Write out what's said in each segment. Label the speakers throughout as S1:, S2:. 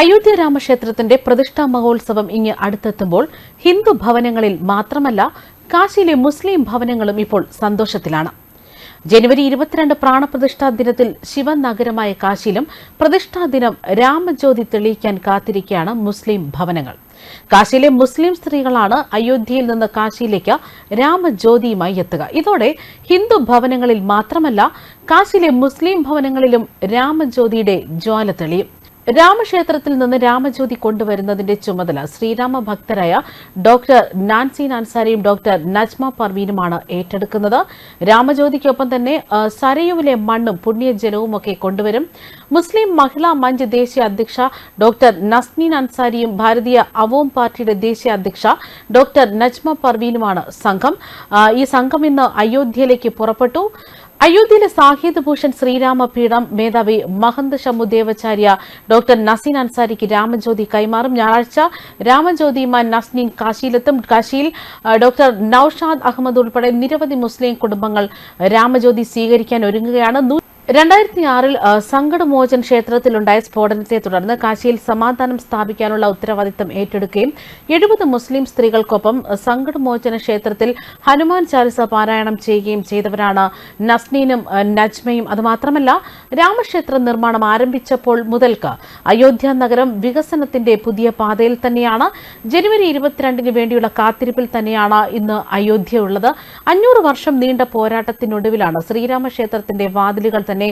S1: അയോധ്യ രാമക്ഷേത്രത്തിന്റെ പ്രതിഷ്ഠാ മഹോത്സവം ഇങ്ങ് അടുത്തെത്തുമ്പോൾ ഹിന്ദു ഭവനങ്ങളിൽ മാത്രമല്ല കാശിയിലെ മുസ്ലിം ഭവനങ്ങളും ഇപ്പോൾ സന്തോഷത്തിലാണ്. ജനുവരി ഇരുപത്തിരണ്ട് പ്രാണപ്രതിഷ്ഠാ ദിനത്തിൽ ശിവനഗരമായ കാശിയിലും പ്രതിഷ്ഠാ ദിനം രാമജ്യോതി തെളിയിക്കാൻ കാത്തിരിക്കുകയാണ് മുസ്ലിം ഭവനങ്ങൾ. കാശിയിലെ മുസ്ലിം സ്ത്രീകളാണ് അയോധ്യയിൽ നിന്ന് കാശിയിലേക്ക് രാമജ്യോതിയുമായി എത്തുക. ഇതോടെ ഹിന്ദു ഭവനങ്ങളിൽ മാത്രമല്ല കാശിയിലെ മുസ്ലിം ഭവനങ്ങളിലും രാമജ്യോതിയുടെ ജ്വാല തെളിയും. രാമക്ഷേത്രത്തിൽ നിന്ന് രാമജ്യോതി കൊണ്ടുവരുന്നതിന്റെ ചുമതല ശ്രീരാമ ഭക്തരായ ഡോക്ടർ നാൻസി നാൻസാരിയും ഡോക്ടർ നജ്മ പർവീനുമാണ് ഏറ്റെടുക്കുന്നത്. രാമജ്യോതിക്കൊപ്പം തന്നെ സരയുവിലെ മണ്ണും പുണ്യജലവും ഒക്കെ കൊണ്ടുവരും. മുസ്ലിം മഹിളാ മഞ്ച് ദേശീയ അധ്യക്ഷ ഡോക്ടർ നസ്നീൻ അൻസാരിയും ഭാരതീയ അവോം പാർട്ടിയുടെ ദേശീയ അധ്യക്ഷ ഡോക്ടർ നജ്മ പർവീനുമാണ് സംഘം. ഈ സംഘം ഇന്ന് അയോധ്യയിലേക്ക് പുറപ്പെട്ടു. അയോധ്യയിലെ സാഹിദ് ഭൂഷൺ ശ്രീരാമപീഠം മേധാവി മഹന്ത് ശമുദേവചാര്യ ഡോക്ടർ നസീൻ അൻസാരിക്ക് രാമജ്യോതി കൈമാറും. ഞായറാഴ്ച രാമജ്യോതിയുമാൻ നസ്നിൻ കാശിയിലെത്തും. കാശിയിൽ ഡോക്ടർ നൌഷാദ് അഹമ്മദ് ഉൾപ്പെടെ നിരവധി മുസ്ലിം കുടുംബങ്ങൾ രാമജ്യോതി സ്വീകരിക്കാൻ ഒരുങ്ങുകയാണ്. രണ്ടായിരത്തി ആറിൽ സങ്കടമോചൻ ക്ഷേത്രത്തിലുണ്ടായ സ്ഫോടനത്തെ തുടർന്ന് കാശിയിൽ സമാധാനം സ്ഥാപിക്കാനുള്ള ഉത്തരവാദിത്തം ഏറ്റെടുക്കുകയും എഴുപത് മുസ്ലിം സ്ത്രീകൾക്കൊപ്പം സങ്കടമോചന ക്ഷേത്രത്തിൽ ഹനുമാൻ ചാലിസ പാരായണം ചെയ്യുകയും ചെയ്തവരാണ് നസ്നീനും നജ്മയും. അതുമാത്രമല്ല രാമക്ഷേത്ര നിർമ്മാണം ആരംഭിച്ചപ്പോൾ മുതൽക്ക് അയോധ്യ നഗരം വികസനത്തിന്റെ പുതിയ പാതയിൽ തന്നെയാണ്. ജനുവരി ഇരുപത്തിരണ്ടിന് വേണ്ടിയുള്ള കാത്തിരിപ്പിൽ തന്നെയാണ് ഇന്ന് അയോധ്യ ഉള്ളത്. അഞ്ഞൂറ് വർഷം നീണ്ട പോരാട്ടത്തിനൊടുവിലാണ് ശ്രീരാമക്ഷേത്രത്തിന്റെ വാതിലുകൾ തന്നെ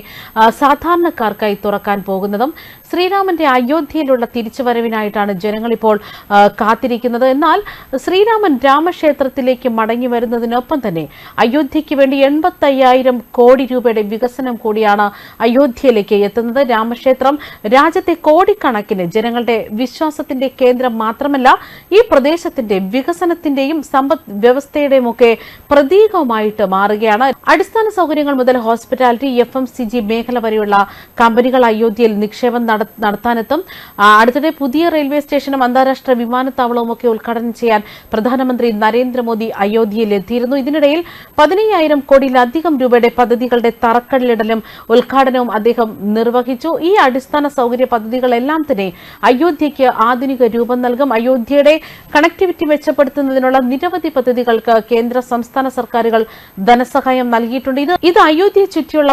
S1: സാധാരണക്കാർക്കായി തുറക്കാൻ പോകുന്നതും ശ്രീരാമന്റെ അയോധ്യയിലുള്ള തിരിച്ചുവരവിനായിട്ടാണ് ജനങ്ങളിപ്പോൾ കാത്തിരിക്കുന്നത്. എന്നാൽ ശ്രീരാമൻ രാമക്ഷേത്രത്തിലേക്ക് മടങ്ങി വരുന്നതിനൊപ്പം തന്നെ അയോധ്യയ്ക്ക് വേണ്ടി എൺപത്തയ്യായിരം കോടി രൂപയുടെ വികസനം കൂടിയാണ് അയോധ്യയിലേക്ക് എത്തുന്നത്. രാമക്ഷേത്രം രാജ്യത്തെ കോടിക്കണക്കിന് ജനങ്ങളുടെ വിശ്വാസത്തിന്റെ കേന്ദ്രം മാത്രമല്ല ഈ പ്രദേശത്തിന്റെ വികസനത്തിന്റെയും സമ്പദ് വ്യവസ്ഥയുടെയും ഒക്കെ പ്രതീകമായിട്ട് മാറുകയാണ്. അടിസ്ഥാന സൗകര്യങ്ങൾ മുതൽ hospitality F M C G മേഖല വരെയുള്ള കമ്പനികൾ അയോധ്യയിൽ നിക്ഷേപം നട- നടത്താനെത്തും. അടുത്തിടെ പുതിയ റെയിൽവേ സ്റ്റേഷനും അന്താരാഷ്ട്ര വിമാനത്താവളവും ഒക്കെ ഉദ്ഘാടനം ചെയ്യാൻ പ്രധാനമന്ത്രി നരേന്ദ്രമോദി അയോധ്യയിൽ എത്തിയിരുന്നു. ഇതിനിടയിൽ പതിനയ്യായിരം കോടിയിലധികം രൂപയുടെ പദ്ധതികളുടെ തറക്കല്ലിടലും ഉദ്ഘാടനവും അദ്ദേഹം നിർവഹിച്ചു. ഈ അടിസ്ഥാന സൗകര്യ പദ്ധതികളെല്ലാം തന്നെ അയോധ്യയ്ക്ക് ആധുനിക രൂപം നൽകും. അയോധ്യയുടെ കണക്ടിവിറ്റി മെച്ചപ്പെടുത്തുന്നതിനുള്ള നിരവധി പദ്ധതികൾക്ക് കേന്ദ്ര സംസ്ഥാന സർക്കാരുകൾ ധനസഹായം നൽകിയിട്ടുണ്ട്. ഇത് ഇത് അയോധ്യയെ ചുറ്റിയുള്ള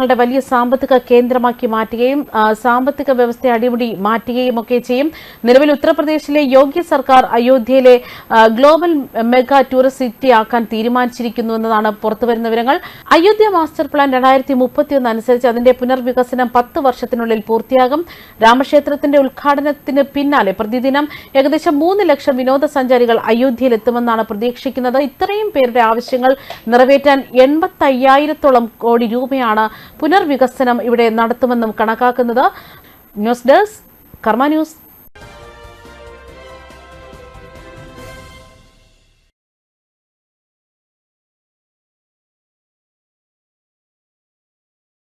S1: പ്രദേശങ്ങളുടെ വലിയ സാമ്പത്തിക കേന്ദ്രമാക്കി മാറ്റുകയും സാമ്പത്തിക വ്യവസ്ഥയെ അടിമുടി മാറ്റുകയും ഒക്കെ ചെയ്യും. നിലവിൽ ഉത്തർപ്രദേശിലെ യോഗ്യ സർക്കാർ അയോധ്യയിലെ ഗ്ലോബൽ മെഗാ ടൂറിസ്റ്റ് സിറ്റി ആക്കാൻ തീരുമാനിച്ചിരിക്കുന്നു എന്നതാണ് പുറത്തുവരുന്ന വിവരങ്ങൾ. അയോധ്യ മാസ്റ്റർ പ്ലാൻ രണ്ടായിരത്തി മുപ്പത്തിയൊന്ന് അനുസരിച്ച് അതിന്റെ പുനർവികസനം പത്ത് വർഷത്തിനുള്ളിൽ പൂർത്തിയാകും. രാമക്ഷേത്രത്തിന്റെ ഉദ്ഘാടനത്തിന് പിന്നാലെ പ്രതിദിനം ഏകദേശം മൂന്ന് ലക്ഷം വിനോദസഞ്ചാരികൾ അയോധ്യയിലെത്തുമെന്നാണ് പ്രതീക്ഷിക്കുന്നത്. ഇത്രയും പേരുടെ ആവശ്യങ്ങൾ നിറവേറ്റാൻ എൺപത്തി അയ്യായിരത്തോളം കോടി രൂപയാണ് പുനർവികസനം ഇവിടെ നടത്തുമെന്നും കണക്കാക്കുന്നത് ന്യൂസ് ഡെസ്ക് കർമ്മ ന്യൂസ്